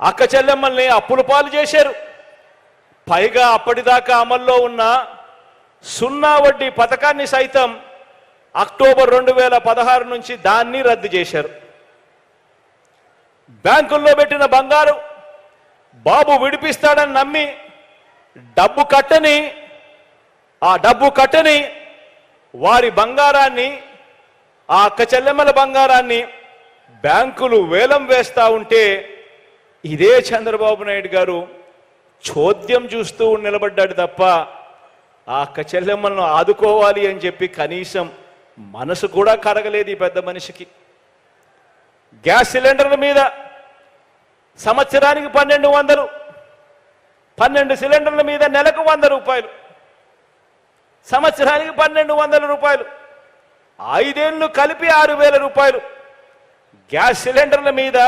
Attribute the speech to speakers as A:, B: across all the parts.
A: అక్క చెల్లెమ్మల్ని అప్పుల పాలు చేశారు. పైగా అప్పటిదాకా అమల్లో ఉన్న సున్నా వడ్డీ పథకాన్ని సైతం అక్టోబర్ రెండు వేల పదహారు నుంచి దాన్ని రద్దు చేశారు. బ్యాంకుల్లో పెట్టిన బంగారు బాబు విడిపిస్తాడని నమ్మి డబ్బు కట్టని ఆ డబ్బు కట్టని వారి బంగారాన్ని ఆ అక్క చెల్లెమ్మల బంగారాన్ని బ్యాంకులు వేలం వేస్తా ఉంటే ఇదే చంద్రబాబు నాయుడు గారు చోద్యం చూస్తూ నిలబడ్డాడు తప్ప ఆ అక్క చెల్లెమ్మలను ఆదుకోవాలి అని చెప్పి కనీసం మనసు కూడా కరగలేదు ఈ పెద్ద మనిషికి. గ్యాస్ సిలిండర్ల మీద సంవత్సరానికి పన్నెండు వందలు పన్నెండు సిలిండర్ల మీద నెలకు వంద రూపాయలు సంవత్సరానికి పన్నెండు వందల రూపాయలు ఐదేళ్ళు కలిపి ఆరు వేల రూపాయలు. గ్యాస్ సిలిండర్ల మీద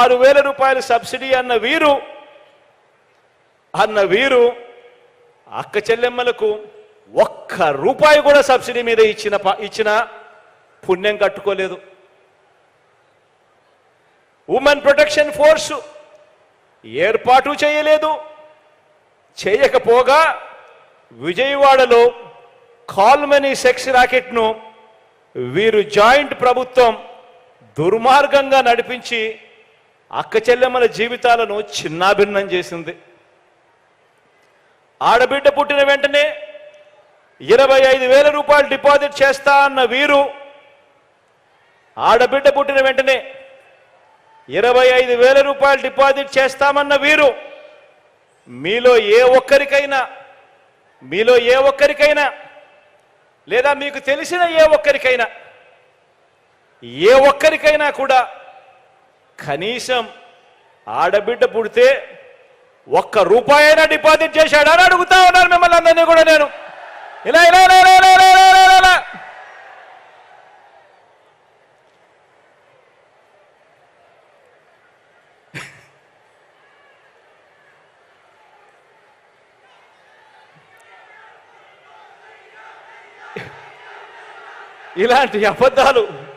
A: ఆరు వేల రూపాయల సబ్సిడీ అన్న వీరు అన్న వీరు అక్క చెల్లెమ్మలకు ఒక్క రూపాయి కూడా సబ్సిడీ మీద ఇచ్చిన ఇచ్చిన పుణ్యం కట్టుకోలేదు. ఉమెన్ ప్రొటెక్షన్ ఫోర్సు ఏర్పాటు చేయలేదు. చేయకపోగా విజయవాడలో కాల్మనీ సెక్స్ రాకెట్ను వీరు జాయింట్ ప్రభుత్వం దుర్మార్గంగా నడిపించి అక్క చెల్లెమ్మల జీవితాలను చిన్నాభిన్నం చేసింది. ఆడబిడ్డ పుట్టిన వెంటనే ఇరవై ఐదు వేల రూపాయలు డిపాజిట్ చేస్తా అన్న వీరు ఆడబిడ్డ పుట్టిన వెంటనే ఇరవై ఐదు వేల రూపాయలు డిపాజిట్ చేస్తామన్న వీరు మీలో ఏ ఒక్కరికైనా మీలో ఏ ఒక్కరికైనా లేదా మీకు తెలిసిన ఏ ఒక్కరికైనా ఏ ఒక్కరికైనా కూడా కనీసం ఆడబిడ్డ పుడితే ఒక్క రూపాయి అయినా డిపాజిట్ చేశాడా అని అడుగుతా ఉన్నాను మిమ్మల్ని అందరినీ కూడా నేను. ఇలా ఇలా ఇలా ఇలా. ఇలాంటి అబద్ధాలు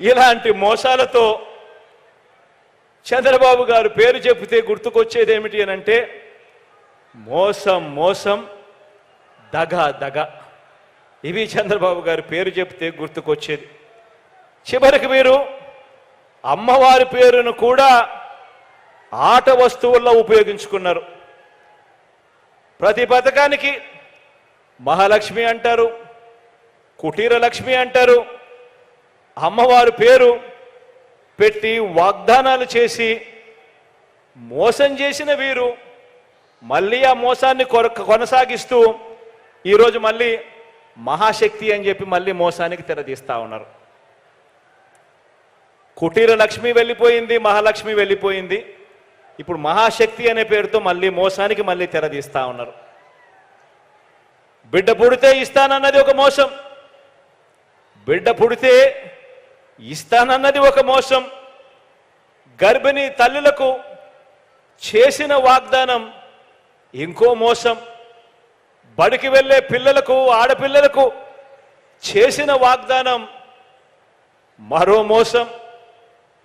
A: ఇలాంటి మోసాలతో చంద్రబాబు గారు పేరు చెబితే గుర్తుకొచ్చేది ఏమిటి అని అంటే మోసం మోసం దగ దగ. ఇవి చంద్రబాబు గారి పేరు చెప్తే గుర్తుకొచ్చేది. చివరికి మీరు అమ్మవారి పేరును కూడా ఆట వస్తువుల్లో ఉపయోగించుకున్నారు. ప్రతి పథకానికి మహాలక్ష్మి అంటారు కుటీర లక్ష్మి అంటారు అమ్మవారి పేరు పెట్టి వాగ్దానాలు చేసి మోసం చేసిన వీరు మళ్ళీ ఆ మోసాన్ని కొర కొనసాగిస్తూ ఈరోజు మళ్ళీ మహాశక్తి అని చెప్పి మళ్ళీ మోసానికి తెరదీస్తూ ఉన్నారు. కుటీర లక్ష్మి వెళ్ళిపోయింది మహాలక్ష్మి వెళ్ళిపోయింది. ఇప్పుడు మహాశక్తి అనే పేరుతో మళ్ళీ మోసానికి మళ్ళీ తెరదీస్తూ ఉన్నారు. బిడ్డ పుడితే ఇస్తానన్నది ఒక మోసం. బిడ్డ పుడితే ఇస్తానన్నది ఒక మోసం. గర్భిణీ తల్లులకు చేసిన వాగ్దానం ఇంకో మోసం. బడికి వెళ్ళే పిల్లలకు ఆడపిల్లలకు చేసిన వాగ్దానం మరో మోసం.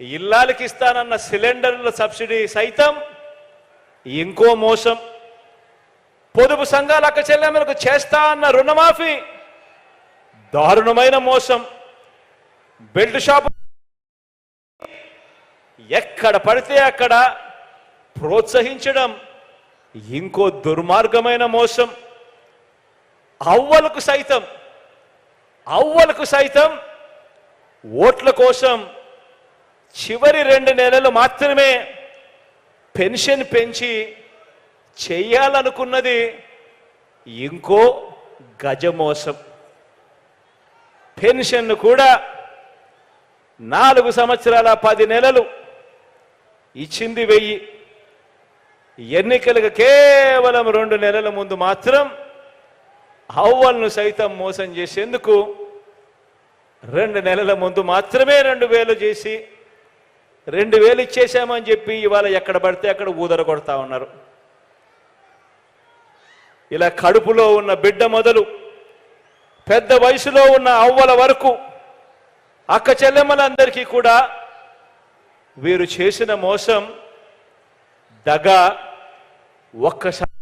A: ఇల్లాలకి ఇస్తానన్న సిలిండర్ల సబ్సిడీ సైతం ఇంకో మోసం. పొదుపు సంఘాల అక్క చెల్లెమ్మలకు చేస్తా అన్న రుణమాఫీ దారుణమైన మోసం. Belt shop. ఎక్కడ పడితే అక్కడ ప్రోత్సహించడం ఇంకో దుర్మార్గమైన మోసం. అవ్వలకు సైతం అవ్వలకు సైతం ఓట్ల కోసం చివరి రెండు నెలలు మాత్రమే పెన్షన్ పెంచి చేయాలనుకున్నది ఇంకో గజమోసం. పెన్షన్ కూడా నాలుగు సంవత్సరాల పది నెలలు ఇచ్చింది వెయ్యి. ఎన్నికలకు కేవలం రెండు నెలల ముందు మాత్రం అవ్వలను సైతం మోసం చేసేందుకు రెండు నెలల ముందు మాత్రమే రెండు వేలు చేసి రెండు వేలు ఇచ్చేసామని చెప్పి ఇవాళ ఎక్కడ పడితే అక్కడ ఊదర కొడతా ఉన్నారు. ఇలా కడుపులో ఉన్న బిడ్డ మొదలు పెద్ద వయసులో ఉన్న అవ్వల వరకు అక్క చెల్లెమ్మలందరికీ కూడా వీరు చేసిన మోసం దగ ఒక్కసారి